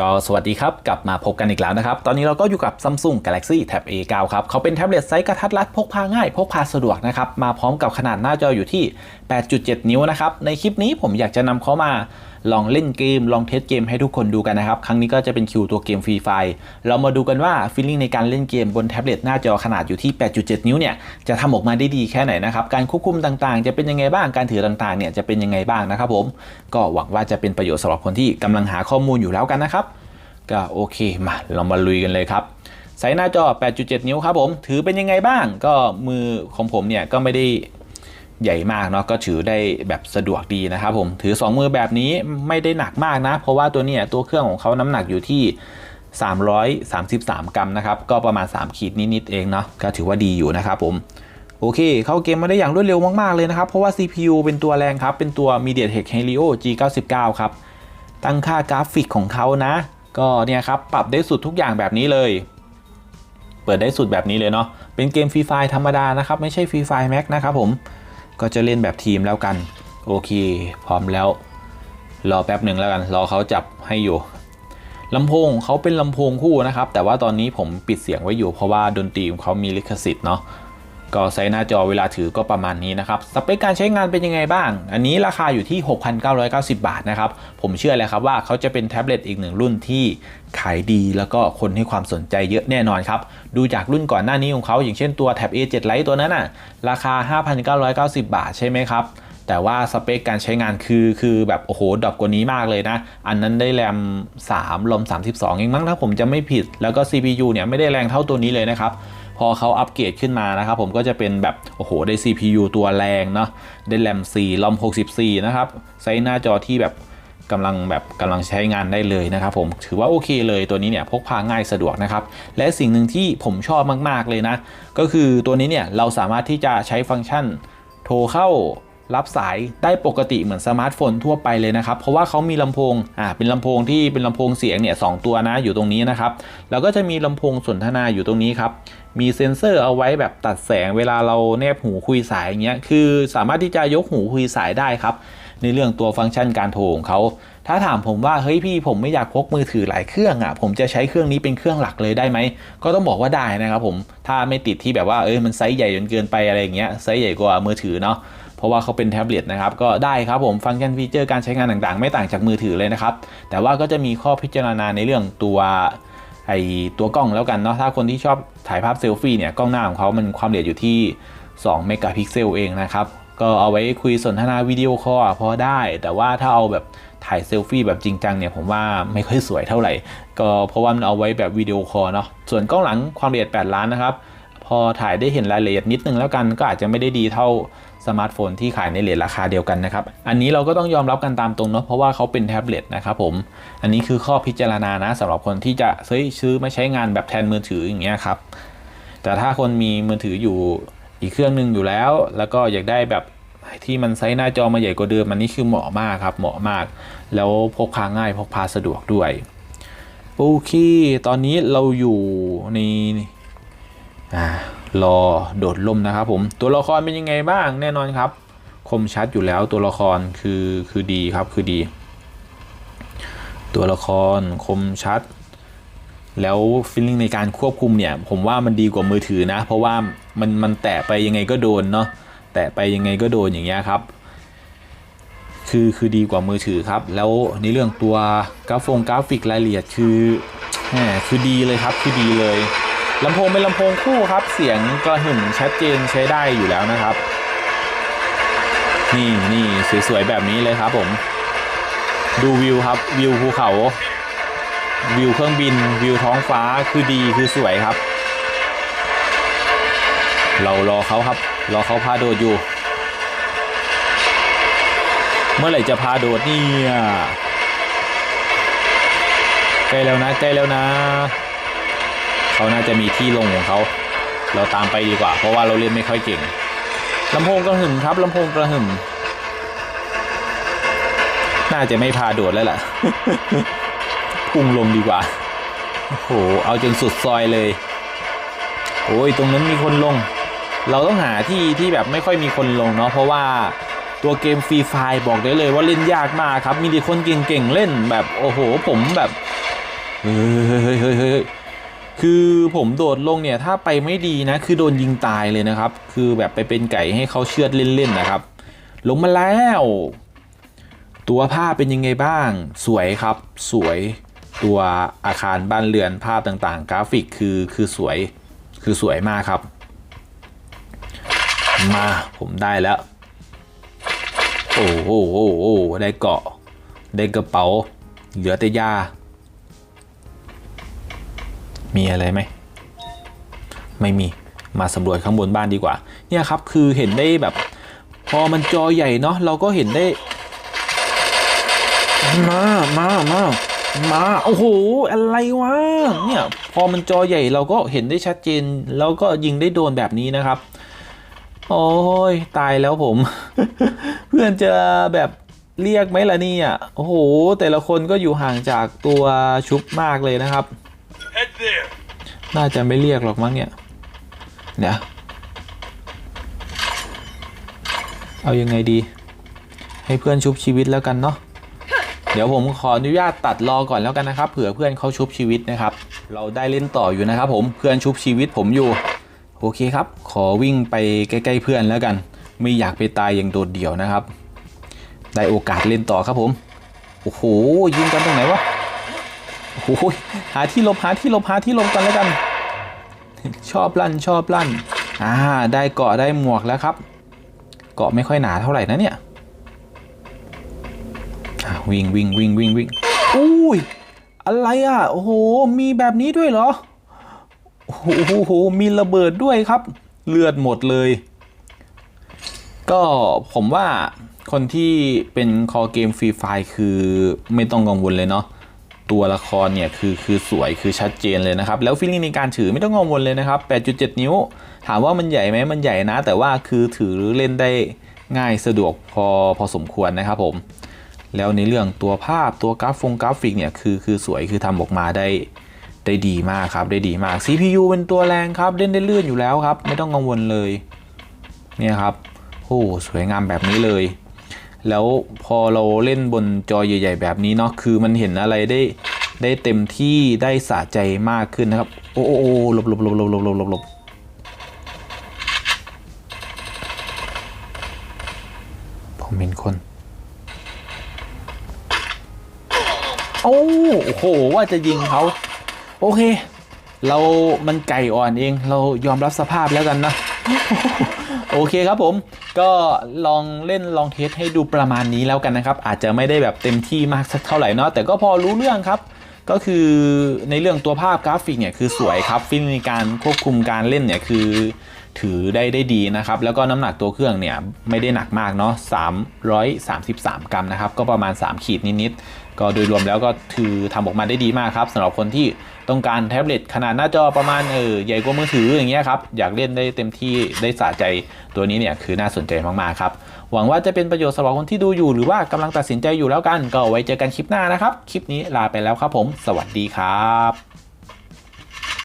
ก็สวัสดีครับ กลับมาพบกันอีกแล้วนะครับ ตอนนี้เราก็อยู่กับ Samsung Galaxy Tab A9 ครับ เขาเป็นแท็บเล็ตไซส์กระทัดรัดพกพาง่าย พกพาสะดวกนะครับ มาพร้อมกับขนาดหน้าจออยู่ที่ 8.7 นิ้วนะครับ ในคลิปนี้ผมอยากจะนำเขามาลองเล่นเกม ลองเทสเกมให้ทุกคนดูกันนะครับ ครั้งนี้ก็จะเป็นคิวตัวเกมฟรีไฟเรามาดูกันว่าฟีลลิ่งในการเล่นเกมบนแท็บเล็ตหน้าจอขนาดอยู่ที่ 8.7 นิ้วเนี่ยจะทำออกมาได้ดีแค่ไหนนะครับ การควบคุมต่างๆ จะเป็นยังไงบ้างการถือต่างๆเนี่ยจะเป็นยังไงบ้างนะครับผมก็หวังว่าจะเป็นประโยชน์สำหรับคนที่กำลังหาข้อมูลอยู่แล้วกันนะครับก็โอเคมาเรามาลุยกันเลยครับไซส์หน้าจอ 8.7 นิ้วครับผม ถือเป็นยังไงบ้าง ก็มือของผมเนี่ยก็ไม่ได้ ใหญ่มากเนาะก็ถือได้แบบสะดวกดีนะครับผมถือ 2 มือแบบนี้ไม่ได้หนักมากนะ เพราะว่าตัวนี้ตัวเครื่องของเขาน้ำหนักอยู่ที่ 333 กรัมนะครับ ก็ประมาณ 3 ขีดนิดๆเองเนาะก็ถือว่าดีอยู่นะครับผมโอเค เข้าเกมมาได้อย่างรวดเร็วมาก ๆ เลยนะครับ เพราะว่า CPU เป็นตัวแรงครับ เป็นตัว MediaTek Helio G99 ครับ ตั้งค่ากราฟิกของเขานะ ก็เนี่ยครับ ปรับได้สุดทุกอย่างแบบนี้เลย เปิดได้สุดแบบนี้เลยเนาะ เป็นเกมฟรีไฟธรรมดานะครับ ไม่ใช่ฟรีไฟแม็กนะครับผม ก็จะเล่นแบบทีมแล้วกัน โอเค พร้อมแล้ว รอแป๊บหนึ่งแล้วกัน รอเขาจับให้อยู่ลำโพงเขาเป็นลำโพงคู่นะครับ แต่ว่าตอนนี้ผมปิดเสียงไว้อยู่เพราะว่าดนตรีของเขามีลิขสิทธิ์เนาะ ก็ไซส์หน้าจอเวลาถือก็ประมาณนี้นะครับ สเปคการใช้งานเป็นยังไงบ้าง อันนี้ราคาอยู่ที่ 6,990 บาทนะครับ ผมเชื่อเลยครับว่าเขาจะเป็นแท็บเล็ตอีกหนึ่งรุ่นที่ขายดีแล้วก็คนให้ความสนใจเยอะแน่นอนครับ ดูจากรุ่นก่อนหน้านี้ของเขาอย่างเช่นตัว Tab A7 Lite ตัวนั้นน่ะราคา 5,990 บาทใช่ไหมครับแต่ว่าสเปคการใช้งานคือคือแบบโอ้โหดรอปกว่านี้มากเลยนะ อันนั้นได้แรม 3 ลม 32 เองมั้งถ้าผมจะไม่ผิด แล้วก็ CPU เนี่ยไม่ได้แรงเท่าตัวนี้เลยนะครับ พอเขาอัปเกรดขึ้นมานะครับผมก็จะเป็นแบบ โอ้โห ได้ CPU ตัวแรงเนาะได้แรม4ลอม64 นะครับไซส์หน้าจอที่แบบกำลังแบบกำลังใช้งานได้เลยนะครับผมถือว่าโอเคเลยตัวนี้เนี่ยพกพาง่ายสะดวกนะครับ และสิ่งหนึ่งที่ผมชอบมาก ๆ เลยนะ ก็คือตัวนี้เนี่ยเราสามารถที่จะใช้ฟังก์ชันโทรเข้ารับสายได้ปกติเหมือนสมาร์ทโฟนทั่วไปเลยนะครับ เพราะว่าเขามีลำโพง อ่า เป็นลำโพงที่เป็นลำโพงเสียงเนี่ยสตัวนะอยู่ตรงนี้นะครับ แล้วก็จะมีลำโพงสนทนาอยู่ตรงนี้ครับ มีเซ็นเซอร์เอาไว้แบบตัดแสงเวลาเราแนบหูคุยสายอย่างเงี้ยคือสามารถที่จะยกหูคุยสายได้ครับ ในเรื่องตัวฟังก์ชันการโทรของเขาถ้าถามผมว่าเฮ้ยพี่ผมไม่อยากพกมือถือหลายเครื่องอะ ผมจะใช้เครื่องนี้เป็นเครื่องหลักเลยได้ไหมก็ต้องบอกว่าได้นะครับผมถ้าไม่ติดที่แบบว่าเอ้ยมันไซส์ใหญ่จนเกินไปอะไรอย่างเงี้ยไซส์ใหญ่กว่ามือถือเนาะเพราะว่าเขาเป็นแท็บเล็ตนะครับ ก็ได้ครับผมฟังก์ชันฟีเจอร์การใช้งานต่างๆ ไม่ต่างจากมือถือเลยนะครับ แต่ว่าก็จะมีข้อพิจารณาในเรื่องตัว ไอตัวกล้องแล้วกันเนาะถ้าคนที่ชอบถ่ายภาพเซลฟี่เนี่ยกล้องหน้าของเขามันความละเอียดอยู่ที่ 2 เมกะพิกเซลเองนะครับ ก็เอาไว้คุยสนทนาวิดีโอคอลพอได้ แต่ว่าถ้าเอาแบบถ่ายเซลฟี่แบบจริงจังเนี่ยผมว่าไม่ค่อยสวยเท่าไหร่ ก็เพราะว่ามันเอาไว้แบบวิดีโอคอลเนาะส่วนกล้องหลังความละเอียด 8 ล้านนะครับ พอถ่ายได้เห็นรายละเอียดนิดนึงแล้วกันก็อาจจะไม่ได้ดีเท่า สมาร์ทโฟนที่ขายในเลทราคาเดียวกันนะครับ อันนี้เราก็ต้องยอมรับกันตามตรงเนาะเพราะว่าเขาเป็นแท็บเล็ตนะครับผม อันนี้คือข้อพิจารณานะสำหรับคนที่จะซื้อซื้อมาใช้งานแบบแทนมือถืออย่างเงี้ยครับ แต่ถ้าคนมีมือถืออยู่อีกเครื่องหนึ่งอยู่แล้ว แล้วก็อยากได้แบบที่มันไซส์หน้าจอมาใหญ่กว่าเดิมอันนี้คือเหมาะมากครับเหมาะมาก แล้วพกพาง่ายพกพาสะดวกด้วยโอเคตอนนี้เราอยู่ในอ่า รอโดดล่มนะครับผมตัวละครเป็นยังไงบ้างแน่นอนครับ คมชัดอยู่แล้วตัวละครคือคือดีครับคือดี ตัวละครคมชัด แล้วฟีลลิ่งในการควบคุมเนี่ย ผมว่ามันดีกว่ามือถือนะ เพราะว่ามันมันแตะไปยังไงก็โดนเนาะแตะไปยังไงก็โดนอย่างเงี้ยครับคือคือดีกว่ามือถือครับ แล้วในเรื่องตัวกราฟงกราฟิกรายละเอียดคือแหมคือดีเลยครับคือดีเลย ลำโพงเป็นลำโพงคู่ครับ เสียงกระหึ่มชัดเจนใช้ได้อยู่แล้วนะครับ นี่นี่สวยๆแบบนี้เลยครับผม ดูวิวครับวิวภูเขา วิวเครื่องบิน วิวท้องฟ้าคือดีคือสวยครับ เรารอเขาครับ รอเขาพาโดดอยู่ เมื่อไหร่จะพาโดดเนี่ยใกล้แล้วนะใกล้แล้วนะ เขาน่าจะมีที่ลงของเขาเราตามไปดีกว่า เพราะว่าเราเล่นไม่ค่อยเก่งลำโพงกระหึ่มครับลำโพงกระหึ่มน่าจะไม่พาโดดแล้วล่ะพุ่งลงดีกว่าโอ้โหเอาจนสุดซอยเลยโอ้ยตรงนั้นมีคนลง เราต้องหาที่ที่แบบไม่ค่อยมีคนลงเนาะเพราะว่าตัวเกมฟรีไฟบอกได้เลยว่าเล่นยากมากครับ มีแต่คนเก่งๆเล่นแบบโอ้โหผมแบบเฮ้ยเฮ้ยเฮ้ยเฮ้ย คือผมโดดลงเนี่ยถ้าไปไม่ดีนะ คือโดนยิงตายเลยนะครับ คือแบบไปเป็นไก่ให้เขาเชือดเล่นๆนะครับ ลงมาแล้ว ตัวภาพเป็นยังไงบ้าง สวยครับ สวยตัวอาคารบ้านเรือนภาพต่างๆ กราฟิกคือคือสวยคือสวยมากครับ มาผมได้แล้ว โอ้โหโอ้โหโอ้โหได้เกาะ ได้กระเป๋า เหลือแต่ยา มีอะไรไหมไม่มีมาสำรวจข้างบนบ้านดีกว่า เนี่ยครับคือเห็นได้แบบพอมันจอใหญ่เนาะเราก็เห็นได้ มามามามาโอ้โหอะไรวะเนี่ยพอมันจอใหญ่เราก็เห็นได้ชัดเจน แล้วก็ยิงได้โดนแบบนี้นะครับ โอ้ยตายแล้วผม เพื่อนจะแบบเรียกไหมล่ะเนี่ยโอ้โห แต่ละคนก็อยู่ห่างจากตัวชุบมากเลยนะครับ Head there. น่าจะไม่เรียกหรอกมั้งเนี่ยเดี๋ยวเอายังไงดี ให้เพื่อนชุบชีวิตแล้วกันเนาะเดี๋ยวผมขออนุญาตตัดรอก่อนแล้วกันนะครับ เผื่อเพื่อนเขาชุบชีวิตนะครับ เราได้เล่นต่ออยู่นะครับผมเพื่อนชุบชีวิตผมอยู่โอเคครับ ขอวิ่งไปใกล้ ๆ เพื่อนแล้วกัน ไม่อยากไปตายอย่างโดดเดี่ยวนะครับ ได้โอกาสเล่นต่อครับผม โอ้โหยิงกันตรงไหนวะ โอ้โหาที่หลบหาที่หลบหาที่หลบกันแล้วกัน ชอบลั่นชอบลั่นอ่าได้เกาะได้หมวกแล้วครับ เกาะไม่ค่อยหนาเท่าไหร่นะเนี่ยวิ่งวิ่งวิ่งวิ่งวิ่งอุ้ยอะไรอะโอ้โหมีแบบนี้ด้วยเหรอโอ้โหมีระเบิดด้วยครับ เลือดหมดเลย ก็ผมว่าคนที่เป็นคอเกมฟรีไฟคือไม่ต้องกังวลเลยเนาะ ตัวละครเนี่ยคือคือสวยคือชัดเจนเลยนะครับ แล้วฟีลลิ่งในการถือไม่ต้องกังวลเลยนะครับ 8.7 นิ้ว ถามว่ามันใหญ่ไหมมันใหญ่นะ แต่ว่าคือถือเล่นได้ง่ายสะดวกพอพอสมควรนะครับผมแล้วในเรื่องตัวภาพตัวกราฟฟงกราฟิกเนี่ยคือคือสวยคือทำออกมาได้ได้ดีมากครับได้ดีมาก CPU เป็นตัวแรงครับเล่นได้ลื่นอยู่แล้วครับ ไม่ต้องกังวลเลยเนี่ยครับโอ้สวยงามแบบนี้เลย แล้วพอเราเล่นบนจอใหญ่ ๆ แบบนี้เนาะคือมันเห็นอะไรได้ได้เต็มที่ได้สะใจมากขึ้นนะครับ โอ้โอ้หลบหลบหลบหลบหลบหลบหลบหลบผมเห็นคน โอ้โห ว่าจะยิงเขา โอเค เรามันไก่อ่อนเอง เรายอมรับสภาพแล้วกันนะ โอเคครับผม ก็ลองเล่นลองเทสให้ดูประมาณนี้แล้วกันนะครับ อาจจะไม่ได้แบบเต็มที่มากสักเท่าไหร่เนาะแต่ก็พอรู้เรื่องครับ ก็คือในเรื่องตัวภาพกราฟิกเนี่ยคือสวยครับฟิลในการควบคุมการเล่นเนี่ยคือถือได้ได้ดีนะครับ แล้วก็น้ำหนักตัวเครื่องเนี่ยไม่ได้หนักมากเนาะ333 กรัมนะครับ ก็ประมาณ 3 ขีดนิดๆก็โดยรวมแล้วก็ถือทำออกมาได้ดีมากครับสำหรับคนที่ ต้องการแท็บเล็ตขนาดหน้าจอประมาณเออใหญ่กว่ามือถืออย่างเงี้ยครับอยากเล่นได้เต็มที่ได้สะใจตัวนี้เนี่ยคือน่าสนใจมากๆครับหวังว่าจะเป็นประโยชน์สำหรับคนที่ดูอยู่หรือว่ากำลังตัดสินใจอยู่แล้วกัน ก็ไว้เจอกันคลิปหน้านะครับ คลิปนี้ลาไปแล้วครับผม สวัสดีครับ